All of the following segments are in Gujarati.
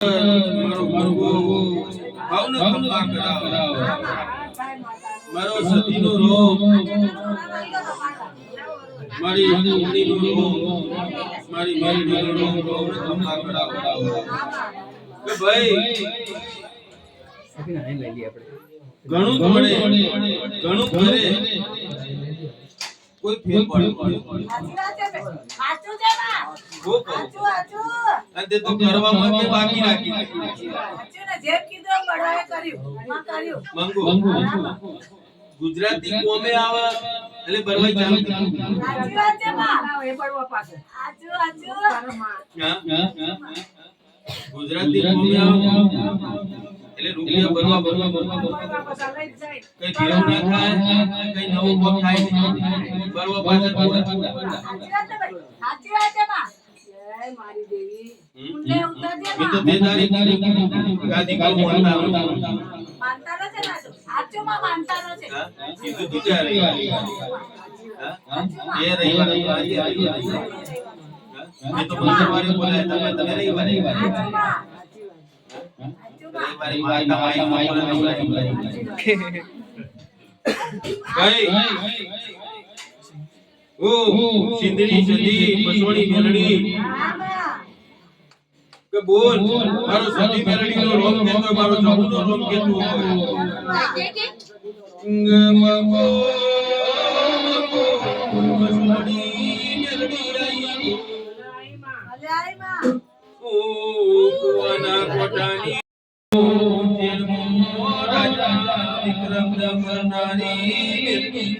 મારો ગરબો ભાવનો ખંભા કરાવો મારો સતીનો રોગ મારી ઉંમરીનો રોગ મારી મેલડીનો રોગ ભાવનો ખંભા કરાવો કે ભાઈ. ઘણું ઘણે ઘણું કરે કોઈ ફેર પડે બહુ કહું અને તે તો કરવામાં કે બાકી રાખી. મંગુ. ગુજરાતી કોમે આવે એટલે બરવાઈ ચાલુ હા? ગુજરાતી કોમે આવે. એટલે રૂપિયા ભરવા ભરવા ભરવા કઈ ભેળું ના થાય કઈ નવું કોમ થાય. ભરવા પાછળ પૂરા. હમ? મેં તે ગાદી માનતા. હા? એ તો આજે બોલાયા તમે માતા માઈ બોલાયા. કઈ? ઓ સિંધણી સદી બસોડી મેલડી. કે બોલ મારો સદી મેરડી નો રોમ કેતો મારો જમુનો રોમ કેતો હોય. મગો મેરડી રાઈ મેલડી માં ઓ કુવાના કોટાની વિક્રમ દમનારી મેલડી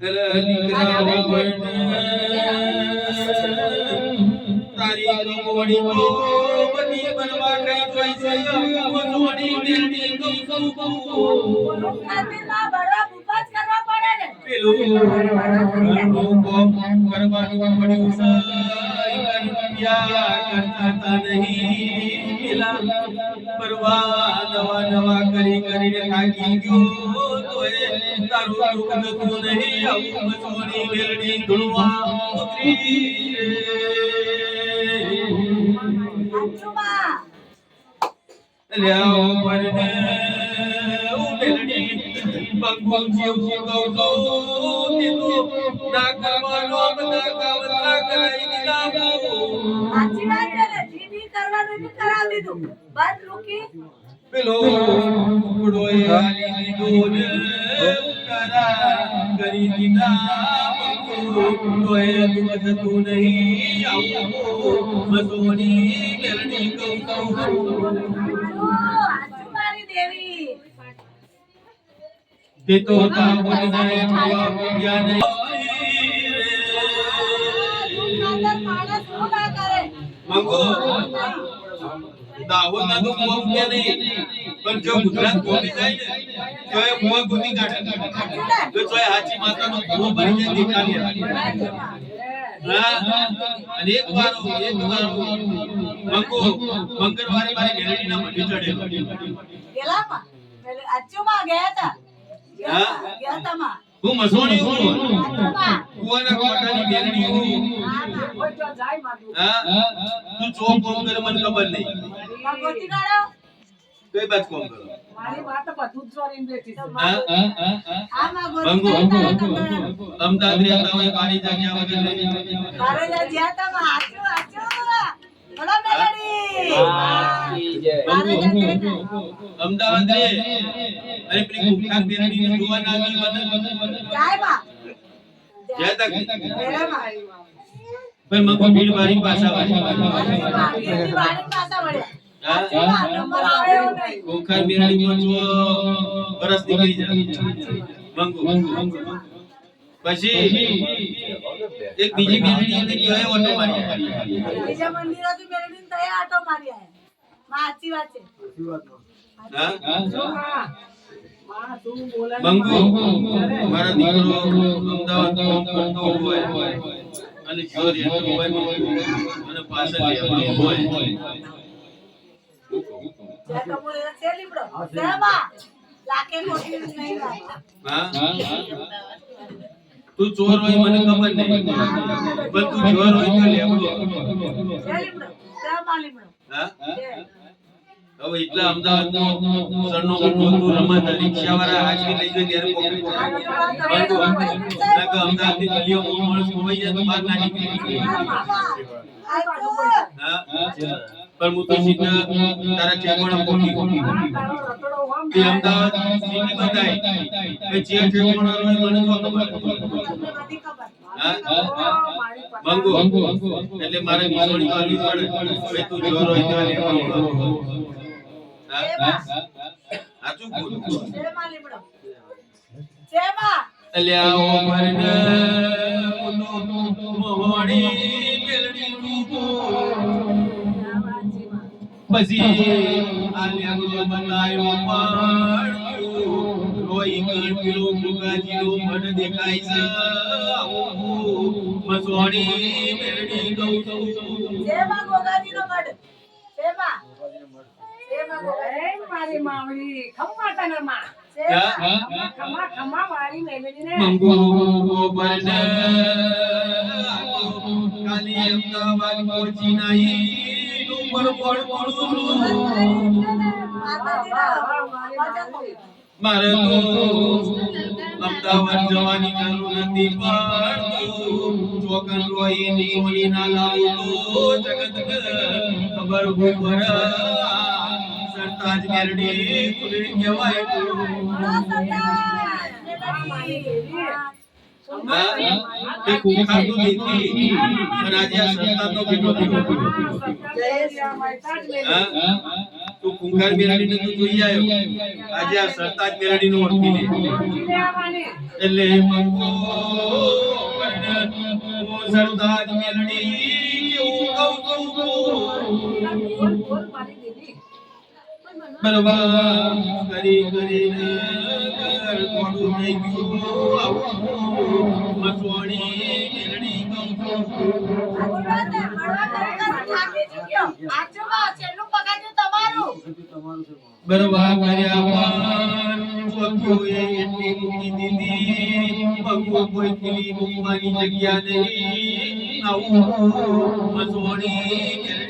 એલા દીકરા વગરને તારી તો બધી બનવા કઈ કઈ છે મોસોડી મેલડી કઉ કઉ કઉ પેલું ઘરનું કોમ કરવાનું પડ્યું છે કરતા નહીં પેલા નવા નવા કરી કરીને થાકી ગયો તારું દુઃખ નહીં આવું ઉતરી લ્યાઓ પરને ઉમેરડી બંગુ જીવ જીવ ગૌ તો ના કરવાનો બધા કાવતરા કરાઈ દીધા પેલો કુકડો એ આલી લીધો ને કરા કરી દીધા એ દુઃખ નહીં આવું. મસોની મેરણી ગૌ ગૌ તે તો ને ને ના તો પણ જો ગુજરાત કોમી જાય ને તો એ મોં ગોતી કાઢે જો ચોય હાચી માતાનો ભૂવો ભરી જાય અને એક વાર વાર મંગો મંગળવારે મારી મેલડી ના મઢી ચડેલો હું? મસોણી હું કુવાના કોટાની મેલડી હું. હા તું ચો કોમ કરે મને ખબર નહીં. કઈ બાત કોમ કરો? અમદાવાદ રહેતા હોય કાળી જગ્યા વગર નહીં અમદાવાદ રે અને પેલી કુખાર બેરડી ને જોવા ના આવી મને. જ્યાં તક. પણ મગો ભીડ વાળી. પાછા વાળી. હા? કુખાર બેરડી માં જો બરસ નીકળી જાય મંગુ. પછી? એક બીજી બેરડી હતી કે એ ઓટો મારી બીજા મંદિરોથી મેળવીને તઈ આટો મારી આયા. માં સાચી વાત છે. હા? મંગુ મારા દીકરો અમદાવાદ કરતો હોય અને હોય અને પાછળ રહેવાનો હોય. નહીં. હા. તું ચોર હોય મને ખબર નહીં. પણ તું ચોર હોય તો લેવડો. હવે એટલા અમદાવાદનો સરનામું જોતું રમત રિક્ષાવાળા હાચવી લઈ જાય ત્યારે પોકેટ બંધુ ના કે અમદાવાદની ગલીઓમાં માણસ ખોવાઈ જાય તો બહાર ના નીકળી હા પણ હું સીધા તારા ઠેકાણા પહોંચી તે અમદાવાદ સિટી બતાય કે જે એટલે મારે નિશાની તો પડે. ભાઈ, તું રૂપો પછી આલ્યા ગો બનાયો પાડું. રોઈ પેલો મન દેખાય છે. ગોગાજીનો. મારી માવડી માં. કાલી અમદાવાદ પહોંચી નાઈ અમદાવાદ જવાની જરૂર નથી પણ ચોકન રોઈ ની ઓલી ના લાવું તો જગત ખબર ઉપર સરતાજ મેરડી કુલડી કહેવાય તે કુખાર તો દેખી આજે આ સરતાજ નો બેટો હા તું કુંખાર મેરડી ને તું જોઈ આવ્યો. આજે આ સરતાજ મેરડી નું ઓળખી એટલે મંગો ઓ સરતાજ બરવા કરી કરીને ઘર થઈ ગયું આવું મસોણી મેલડી. બરવા દીધી પગું કોઈ ખીલી મૂકવાની જગ્યા નહીં આવું મસોણી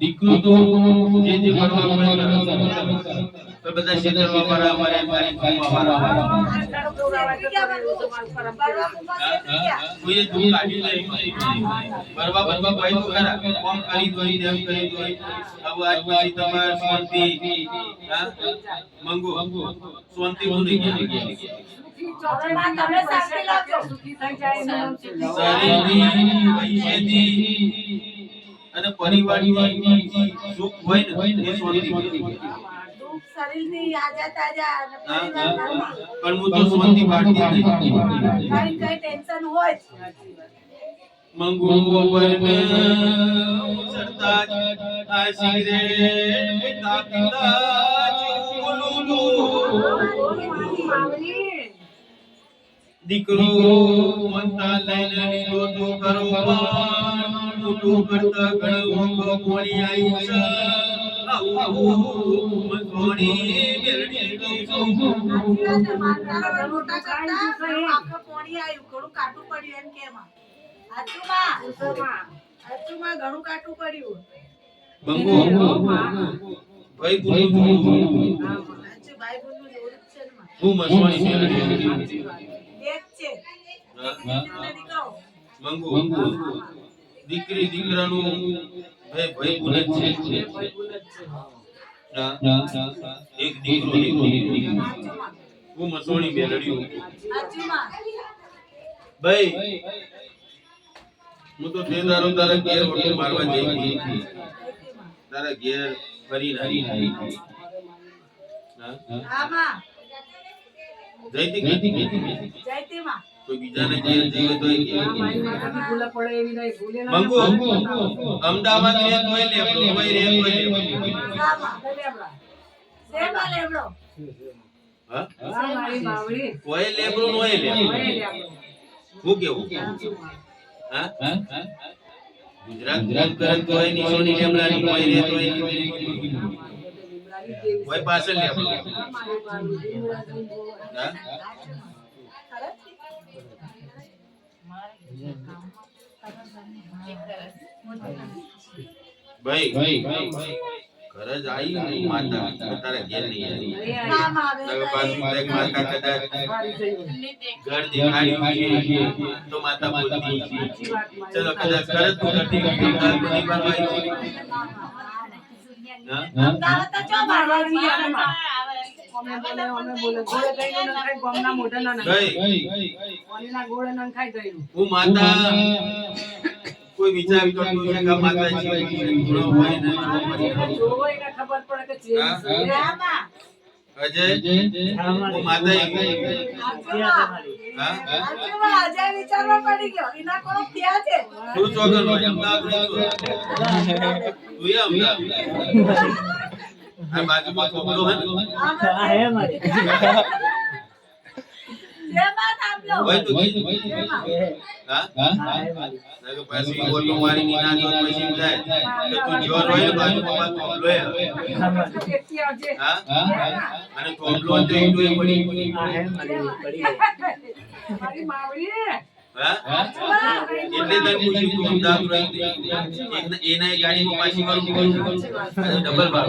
દીકરો તો બધા ક્ષેત્રમાં વાળા અમારે ભાઈ કોમ કરી દોઈ તેમ કરી દોઈ હવે પછી તમાર શાંતિ, હા? અને પરિવારની સુખ હોય ને એ શાંતિ. પણ હું તો શાંતિ પાડતી કઈ કઈ ટેન્શન હોય પિતા પિતા ચૂલુલુ દીકરો મનતા લઈને લીધો તો કરો પણ. મોટું કરતા ઘણો કોણી આવ્યું છે આવું મકોણી છું મોટા કરતા ઘણું કાટું પડ્યું એમ કે માં. હાચુમાં? હાચુમાં ઘણું કાટું પડ્યું. મંગુ ભાઈ બોલું ભાઈ. હું મસવાણી છે. હા, મંગુ દીકરી દીકરાનું ભાઈ ભાઈ બોલે છે એક દીકરો દીકરી હું મસોણી મેલડ્યું. ભાઈ હું તો તે તારા ઘેર હોટલ મારવા જઈ હાચુમાં. તારા ઘેર ફરી માં. જઈ હતી જયતી માં. કોઈ બીજાને જે જઈએ તો એ મંગુ અમદાવાદ રે તોય લેબડો તોય રે તોય લેબડો શામાં? લેબડા. શેમાં લેવડો? હા કેવું? હા? ગુજરાત ગુજરાત કરે તોય નિશોની લેબડાની તોય રે મારી બાવળી. લીમડાની દેવી. હા? ભાઈ ઘર જ આવી ને માતા તારે ઘેર નહીં આવી નહીં પાછું એક માતા કદાચ ઘર દેખાડી તો માતા બોલતી. ચલો કદાચ ઘરે તું કરતી હોય તો તાર બધી બરવાઈ છે. હા? અમદાવાદ તો ચો બાવળી બાવળી આમાં. અમે બોલે અમે બોલે ગોળે કઈ ન ખાય ગોમના મોઢે ના નાખે. ભાઈ કોલીના ગોળે ના ખાય ગયું હું માતા કોઈ વિચાર કરતું છે કે આ માતા છે ગુણો હોય ને ખબર પડે કે છે. રામા અજય હું માતા એક હા? વિચારવા પડી ગયો. એના કોણ ત્યાં છે? તું ચોગર હોય અમદાવાદ તું તું એ અમદાવાદ. બાજુમાં છોકરો હે હોય તો પછી ઓટો મારીને ના જોત પછી થાય કે તું જોર હોય ને બાજુમાં કોકડો હે? અને કોકડો તો ઈંડો એ પડી મારી માવડી એટલે તને પૂછ્યું તું અમદાવાદ રહી એના એ ગાડીમાં પાછી વાળું ડબલ ભાવ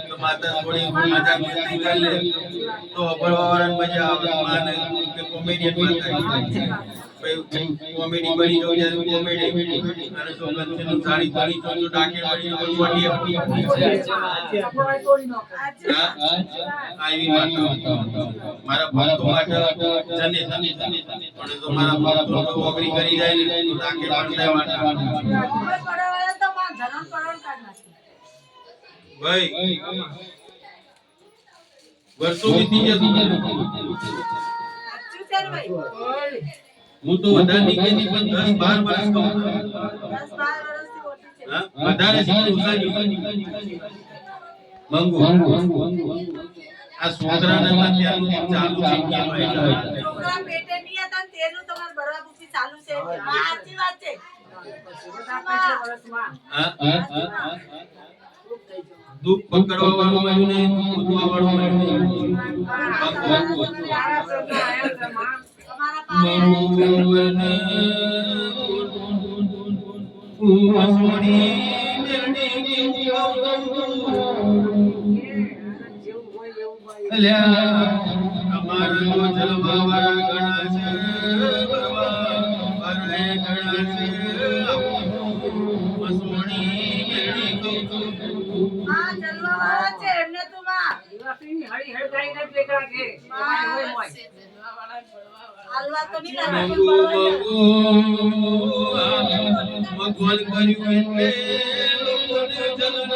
માતા થોડી મજા મસ્તી કરી લે તો અભળવાવાળાને મજા આવે માને કે કોમેડિયન માતા કોમેડી બની જો કોમેડી અને તો કંચનનું સાડી તળી તો ડાકે બની તો. હા આવી માતા મારા ભક્તો માટે જને પણ તો મારા ભક્તો ઓગરી કરી જાય ને ડાકે પણ જાય માતા ભાઈ. વર્ષો વીતી જતું? હું તો વધારે નહીં કહેતી પણ દસ બાર વર્ષ કહું. વધારે મંગુ. આ છોકરાને માં ચાલુ છે ચાલુ છે માં સાચી વાત છે આપે છે વર્ષમાં. હા ખૂબ થઈ જવાનું. દુઃખ પકડવા વાળું મળ્યું નહીં ઉઠવા વાળું મળ્યું નહીં અમારો આયા છે ગણા છે ગણા પાસે ભગવાન કર્યું એટલે લોકોને જલન